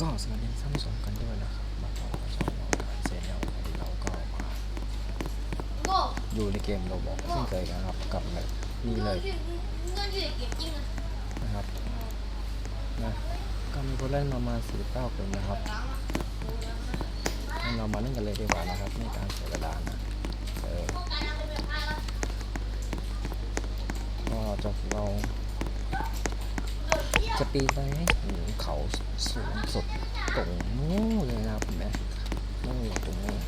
ก็สวัสดีท่านผู้ชมกันด้วยนะครับมาต่อกับช่องเราเซนเนลวันนี้เราก็มาอยู่ในเกมโรบอกเช่นเคยกันครับกับแบบนี่เลยนะครับนะก็มีผู้เล่นประมาณ49คนนะครับงั้นเรามาเล่นกันเลยดีกว่านะครับไม่การเสียเวลานะเออก็จะเรา จะปีนไปให้ถึงเขาสูงสุดตรงนู้นเลยนะครับเห็นไหมนู่นตรงนู้น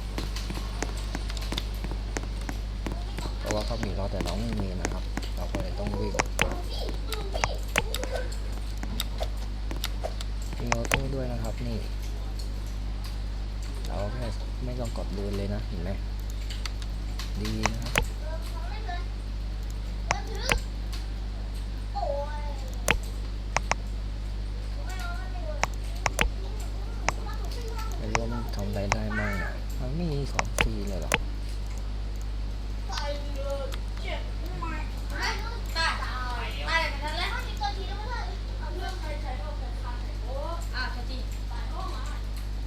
เพราะว่าเขามีเราแต่เราไม่มีนะครับ เราก็เลยต้องวิ่งมีออโต้ด้วยนะครับนี่ เราแค่ไม่ต้องกดดูเลยนะเห็นไหมดีนะครับไม่รู้ว่ามันทำอะไรได้มั่งอะมันไม่มีของฟรีเลยเหรอ ได้ได้ได้ไปทันแล้วอะชัดจี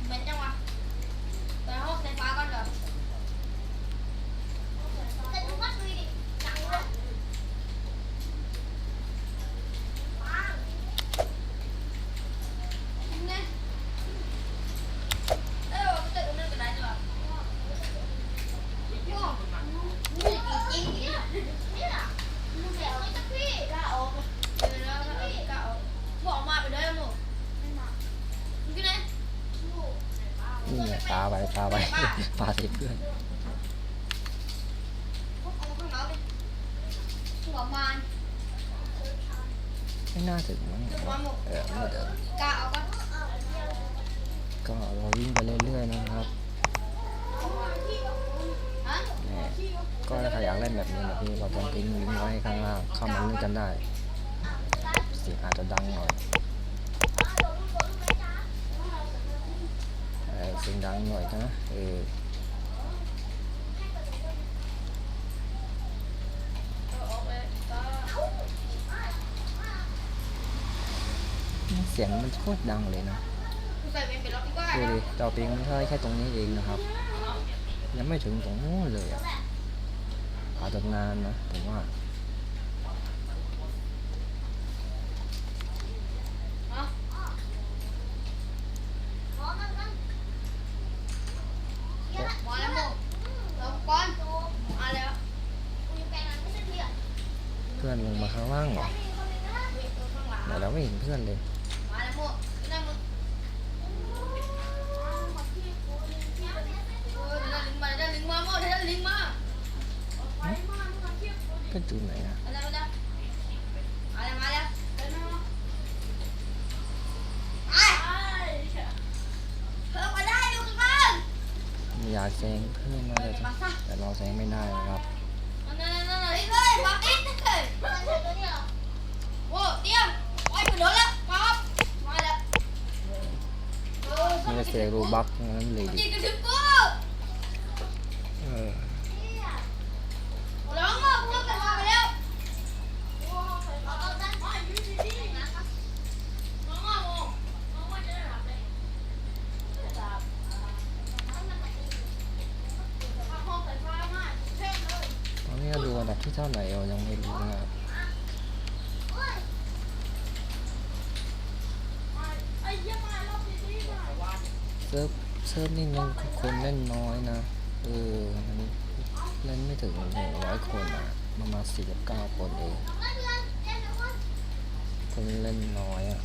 เป็นจังวะไปห้องไฟฟ้าก่อนเดี๋ยวเนี่ยเออเตะมันก็ได้จ้ะนี่จริงๆเนี่ยเนี่ยบอกมาไปเลยหนูกินเลย นี่ไงปลาไปปลาไป ปลาใส่เพื่อน เอาข้างนอกดิหัวมัน ไม่น่าถึงมั้งเออไม่เดินก็เราวิ่งไปเรื่อยๆนะครับแหม่ก็ถ้าใครอยากเล่นแบบนี้นะพี่เราจะทิ้งลิงก์ไว้ข้างล่างเข้ามาเล่นกันได้เสียงอาจจะดังหน่อยเออสียงดังหน่อยนะเออออกเลยก็ เสียงมันโคตรดังเลยนะใส่เป็นเป็นล็อกดีกว่าดูดิจอปิงไม่ใช่แค่ตรงนี้เองนะครับ ยังไม่ถึงตรงนู้นเลยอะอาจจะนานนะผมว่าแล้วโมลงก้อนมาแล้ว เพื่อนลงมาข้างล่างเหรอ ข้างหลัง แต่เราไม่เห็นเพื่อนเลย มาแล้วโมนั่งมึงมาได้ลิงมาโมได้ลิงมา ก็จูนไหนอะมาแล้วมาแล้วมาแล้วมาแล้วไอ้เพิ่าได้ดูกันบ้างมีอยากแซงเพื่อนเลยจ้ะแต่เราแซงไม่ได้นะครับนั่นนั่นนั่นนี่เลยมาอีกเลยโอ้เตรียมไว้ไปโดนแล้วครับมาแล้วไม่ได้เซรูบักทั้งนั้นเลยดิ จีกันถึงกู เออ ร้องมาพูดกันมาไปแล้วน้องมาโมน้องมาจะได้รับเลยห้องไฟฟ้ามากเท่เลย ตอนนี้เราดูอันดับ ที่เท่าไหร่เรายังไม่รู้นะครับเหี้ยมารอบนี้ดีมากเซิร์ฟเซิร์ฟนี่ยังคนเล่นน้อยนะ เออมันเล่นไม่ถึงหนึ่งร้อยคนอะประมาณสี่สิบเก้าคนเองคนเล่นน้อยอะ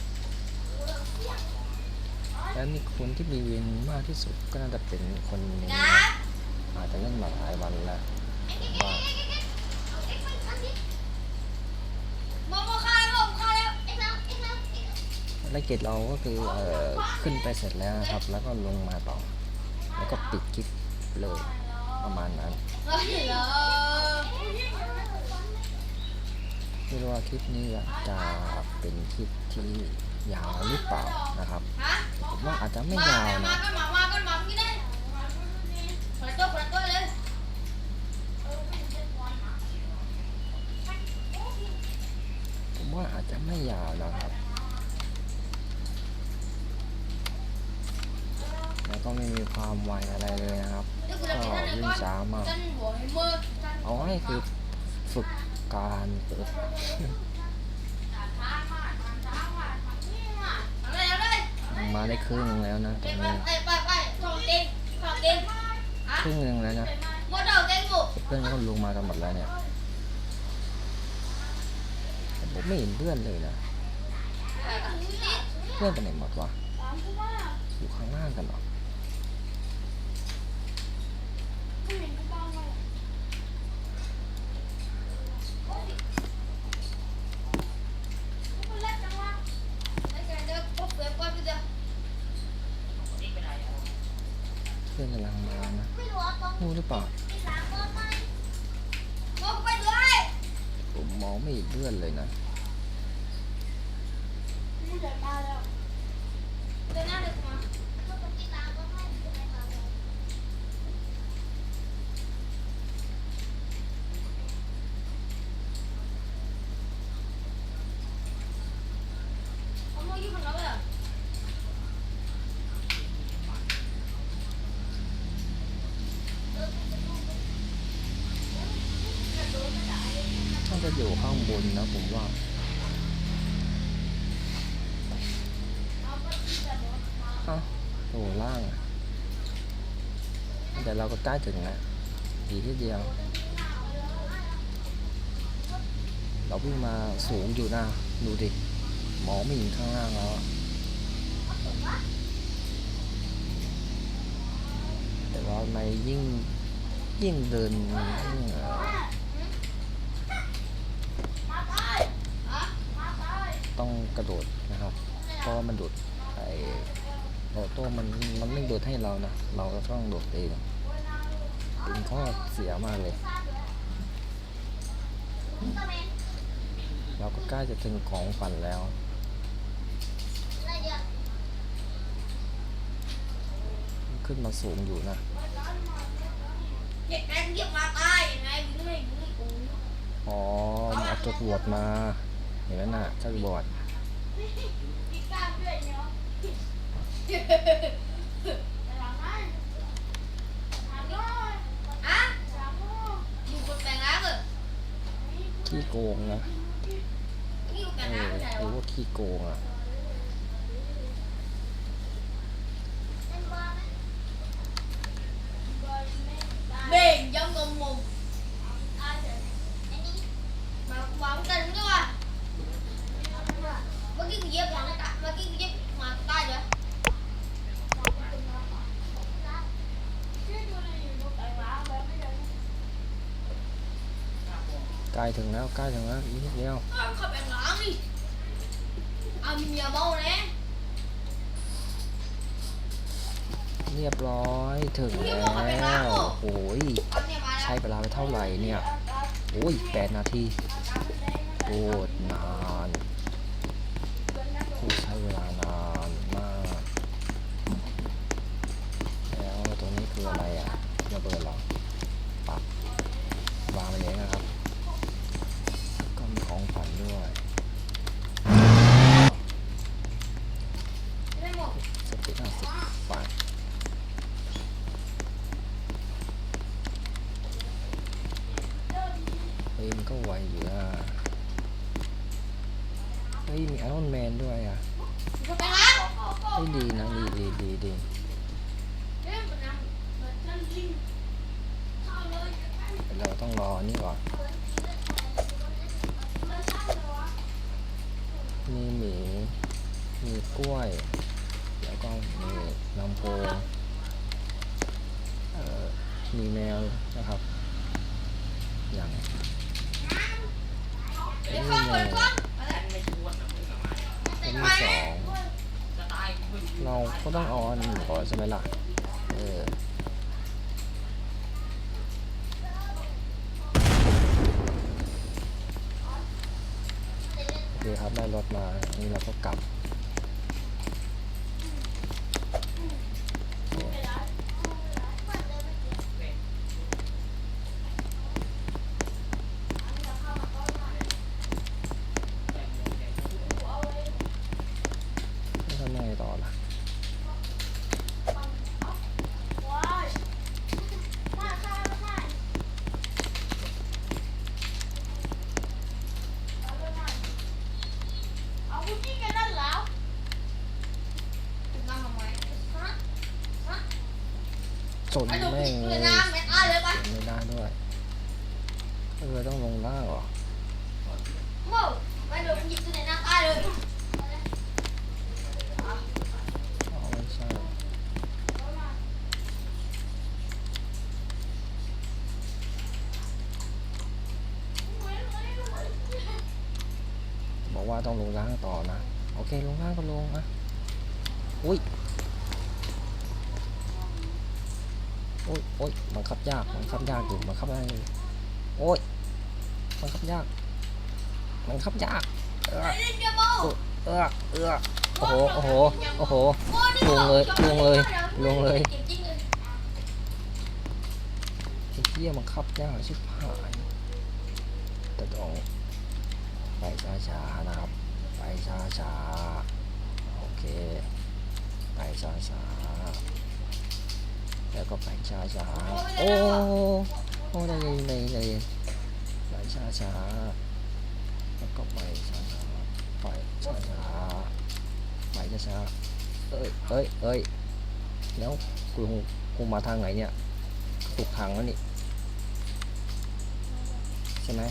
แล้วมีคนที่มีวินมากที่สุดก็น่าจะเป็นคนนึงนะนะอาจจะเล่นมาหลายวันแล้วว่า โมโมฆ่าแล้วโมฆ่าแล้ว ภารกิจเราก็คือเอ่อขึ้นไปเสร็จแล้วนะครับ แล้วก็ลงมาต่อ แล้วก็ปิดคลิปเลยประมาณนั้นไม่รู้ว่าคลิปนี้จะเป็นคลิปที่ยาวหรือเปล่านะครับผมว่าอาจจะไม่ยาวนะผมว่าอาจจะไม่ยาวนะครับ ไม่มีความไวอะไรเลยนะครับนี่คือก็เราเป็นนั่นเลยวิ่งก่อนช้ามากจันหัวให้มือจันเอาให้คือฝึกการเปิดอะไรอะไรมาได้ครึ่งหนึงแล้วนะตไปอนไปนี้ไปไปไปทองเก่งทองเก่งอะครึ่งหนึงแล้วนะมดเอาเก่งกูเพื่อนก็ลงมากันหมดแล้วเนี่ยแต่ผมไม่เห็นเพื่อนเลยนะเพื่อนไปไหนหมดวะอยู่ข้างล่างกันเหรอ พื่อนกำลังมานะรู้หรือเปล่าผมมองไม่เห็นเพื่อนเลยนะ บนนะผมว่าเอ้าโอ้ล่างอะแต่เราก็ใกล้ถึงแล้วอีกทีเดียว เราวิ่งมาสูงอยู่นะดูดิมองไม่เห็นข้างล่างแล้วอะแต่ว่าในยิ่งยิ่งเดินยิ่งเอ่อ ต้องกระโดดนะครับ เพราะว่ามันโดดไอ้ออโต้มันมันไม่โดดให้เรานะ เราก็ต้องโดดเองเป็นข้อเสียมากเลย เราก็ใกล้จะถึงของฝันแล้วขึ้นมาสูงอยู่นะเด็กแรงเยียบมาตายยังไงวิ่งไม่วิ่งไม่กูอ๋อมันเอาตัวบวดมา เห็นไหมน่ะเจ้าบวด พี่กล้าด้วยเนาะอะอยู่บนแปลงน้ำเหรอขี้โกงนะนี่อยู่แปลเองอน้ำไม่ใช่หเหรรืออว่าขี้โกงอะ เบ่งยังงงงมาวางกันด้วยว่ะเมื่อกี้กูเย็บหลังตาเมื่อกี้กูเย็บมาใต้เลย ใกล้ถึงแล้วใกล้ถึงแล้วอีกนิดเดียวเอาเข้าแปลงน้ำดิเอาเมียเมาเลยเรียบร้อยถึงแล้วโอ้ยเอาเนี่ยมาแล้วใช้เวลาไปเท่าไหร่เนี่ยโอ้ยแปดนาทีโคตรนาน วอยู่นะเฮ้ยมีไอรอนแมนด้วยอะเข้าแปลงน้ำเฮ้ยดีนะดีดีดีดีเราต้องรอนี่ก่อนมีหมีมีกล้วย แล้วก็มีลำโพงมีแมวนะครับอย่าง เดี๋ยวเข้าเปิดก่อนอะไรคนที่สองเราก็ต้องเอาอันหนึ่งก่อนใช่ไหมล่ะ เออโอเคครับได้รถมา นี่เราก็กลับ ต่อละสนแม่งเลยไม่ได้ด้วย เออต้องลงล่างเหรอ เคลงล่างก็ลงนะอุ้ยโอ้ยโอ้ยบังคับยากบังคับยากอยู่บังคับอะไรโอ้ยบังคับยากบังคับยากเออเออเออโอ้โหโอ้โหโอ้โหโม่นี่ลงเลยลงเลยลงเลยเก็บจริงเลยไอ้เหี้ยบังคับยากชิบหายแต่ต้องไปช้าๆนะครับ ไปช้าๆโอเค ไปช้าๆแล้วก็ไปช้าๆโอ้โอ้ได้ยินได้ยินได้ยินไปช้าแล้วก็ไปช้าๆไปช้าๆไปช้าๆเอ้ยเอ้ยเอ้ยแล้วกูกูมาทางไหนเนี่ยถูกทางแล้วนี่ใช่ไหม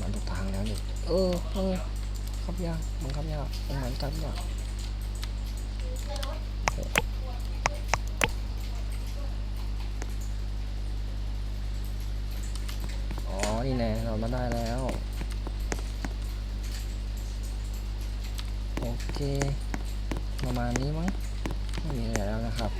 มันถูกทางแล้วนี่เออเออ ขับยากมันขับยากมันเหมือนขับยากอ๋อ นี่แน่เรามาได้แล้ว โอเค ประมาณนี้มั้งไม่มีอะไรแล้วนะครับ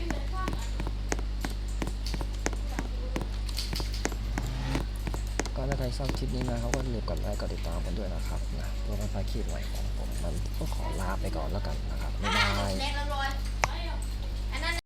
ก็ถ้าใครชอบคลิปนี้นะเขาก็ลืมกดไลค์กดติดตามกันด้วยนะครับนะเพื่อไม่พลาดคลิปใหม่ของผมมันก็ขอลาไปก่อนแล้วกันนะครับบ๊ายบายและร้อย